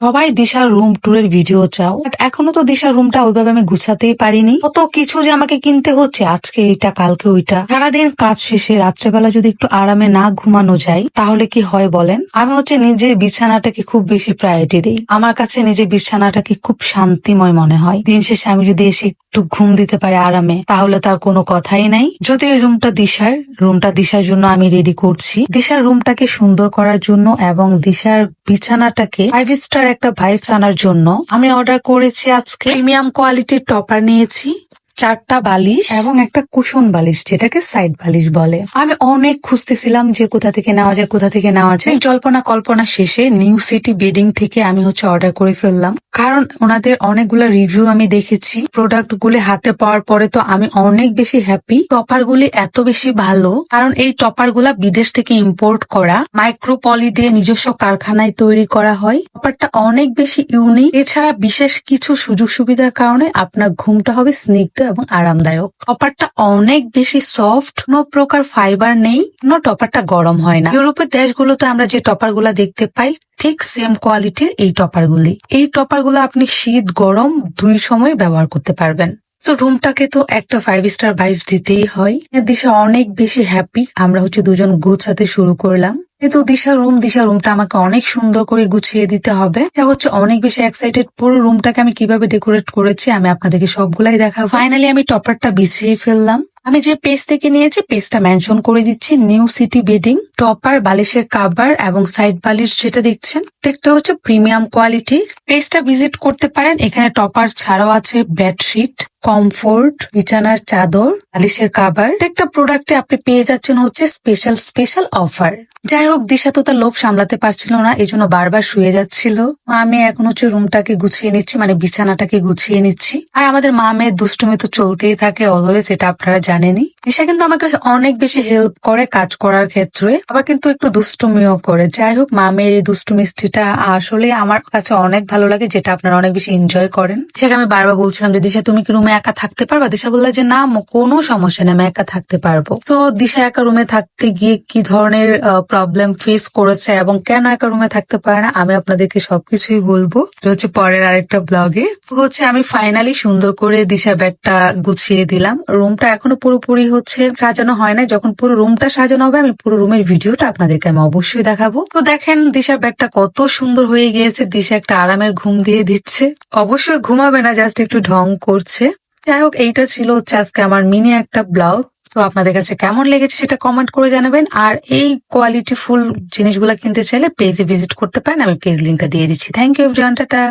সবাই দিশার রুম ট্যুরের ভিডিও চাও বাট এখনও তো দিশার রুমটা ওইভাবে আমি গুছাতেই পারিনি। কত কিছু যে আমাকে কিনতে হচ্ছে, আজকে এটা কালকে ওইটা। সারাদিন কাজ শেষে রাত্রেবেলা যদি একটু আরামে না ঘুমানো যায়, তাহলে কি হয় বলেন? আমি হচ্ছে নিজের বিছানাটাকে খুব বেশি প্রায়োরিটি দিই। আমার কাছে নিজের বিছানাটাকে খুব শান্তিময় মনে হয়। দিন শেষে আমি যদি এসে একটু ঘুম দিতে পারি আরামে, তাহলে তার কোনো কথাই নাই। যদি ওই রুমটা দিশার রুমটা দিশার জন্য আমি রেডি করছি। দিশার রুমটাকে সুন্দর করার জন্য এবং দিশার বিছানাটাকে ফাইভ স্টার একটা ভাইবস আনার জন্য আমি অর্ডার করেছি আজকে। প্রিমিয়াম কোয়ালিটির টপার নিয়েছি। চারটা বালিশ এবং একটা কুশন বালিশ, যেটাকে সাইড বালিশ বলে। আমি অনেক খুঁজতেছিলাম যে কোথা থেকে নেওয়া যায়, কোথা থেকে নেওয়া যায়। জল্পনা কল্পনা শেষে নিউ সিটি বেডিং থেকে আমি হচ্ছে অর্ডার করে ফেললাম। কারণ ওনাদের অনেকগুলো রিভিউ আমি দেখেছি। প্রোডাক্ট গুলি হাতে পাওয়ার পরে তো আমি অনেক বেশি হ্যাপি টপার গুলি এত বেশি ভালো। কারণ এই টপারগুলা বিদেশ থেকে ইম্পোর্ট করা মাইক্রো পলি দিয়ে নিজস্ব কারখানায় তৈরি করা হয়। টপারটা অনেক বেশি ইউনিক এছাড়া বিশেষ কিছু সুযোগ সুবিধার কারণে আপনার ঘুমটা হবে স্নিগ্ধ। এবং আরামদায়ক। টপারটা অনেক বেশি সফট কোনো প্রকার ফাইবার নেই, কোনো টপারটা গরম হয় না। ইউরোপের দেশগুলোতে আমরা যে টপারগুলা দেখতে পাই, ঠিক সেম কোয়ালিটির এই টপার গুলি এই টপারগুলো আপনি শীত, গরম, দুই সময় ব্যবহার করতে পারবেন। তো রুমটাকে তো একটা ফাইভ স্টার ভাইব দিতেই হয়। দিশা অনেক বেশি হ্যাপি আমরা হচ্ছে দুজন গোছাতে শুরু করলাম। কিন্তু দিশা রুম দিশা রুমটা আমাকে অনেক সুন্দর করে গুছিয়ে দিতে হবে। এটা হচ্ছে অনেক বেশি এক্সাইটেড পুরো রুমটাকে আমি কীভাবে ডেকোরেট করেছি আমি আপনাদেরকে সবগুলাই দেখাবো। ফাইনালি আমি টপারটা বিছিয়ে ফেললাম। আমি যে পেজ থেকে নিয়েছি, পেজটা মেনশন করে দিচ্ছি নিউ সিটি বেডিং টপার বালিশের কাভার এবং সাইড বালিশ যেটা দেখছেন, প্রত্যেকটা হচ্ছে প্রিমিয়াম কোয়ালিটির পেজটা ভিজিট করতে পারেন, এখানে টপার ছাড়াও আছে বেডশিট কমফোর্ট বিছানার চাদর, বালিশের কাভার প্রত্যেকটা প্রোডাক্টে আপনি পেয়ে যাচ্ছেন হচ্ছে স্পেশাল স্পেশাল অফার যাই হোক, দিশা তো তার লোভ সামলাতে পারছিল না, এই জন্য বারবার শুয়ে যাচ্ছিল। আমি এখন হচ্ছে রুমটাকে গুছিয়ে নিচ্ছি মানে বিছানাটাকে গুছিয়ে নিচ্ছি। আর আমাদের মা মেয়ের দুষ্টুমি তো চলতেই থাকে অলওয়েজ এটা আপনারা জানেনই দিশা কিন্তু আমাকে অনেক বেশি হেল্প করে কাজ করার ক্ষেত্রে, আবার কিন্তু একটু দুষ্টুমিও করে। যাই হোক, মা মেয়ের এই দুষ্টু মিষ্টিটা আসলে আমার কাছে অনেক ভালো লাগে, যেটা আপনারা অনেক বেশি এনজয় করেন। সেটা আমি বারবার বলছিলাম যে, দিশা, তুমি কি রুমে একা থাকতে পারবা? দিশা বললে যে, না কোনো সমস্যা নেই, আমি একা থাকতে পারব। তো দিশা একা রুমে থাকতে গিয়ে কি ধরনের প্রবলেম ফেস করেছে এবং কেন একা রুমে থাকতে পারে না, আমি আপনাদেরকে সবকিছুই বলব। হচ্ছে পরের আরেকটা ব্লগে হচ্ছে আমি ফাইনালি সুন্দর করে দিশার ব্যাগটা গুছিয়ে দিলাম। রুমটা এখনও পুরোপুরি হচ্ছে সাজানো হয় না যখন পুরো রুমটা সাজানো হবে, আমি পুরো রুমের ভিডিওটা আপনাদেরকে আমি অবশ্যই দেখাবো। তো দেখেন দিশার ব্যাগটা কত সুন্দর হয়ে গিয়েছে। দিশা একটা আরামের ঘুম দিয়ে দিচ্ছে। অবশ্যই ঘুমাবে না, জাস্ট একটু ঢং করছে। যাই হোক, এইটা ছিল হচ্ছে আজকে আমার মিনি একটা ব্লাউজ। তো আপনাদের কাছে কেমন লেগেছে সেটা কমেন্ট করে জানাবেন। আর এই কোয়ালিটি ফুল জিনিসগুলো কিনতে চাইলে পেজে ভিজিট করতে পারেন। আমি পেজ লিঙ্কটা দিয়ে দিচ্ছি। Thank you tata.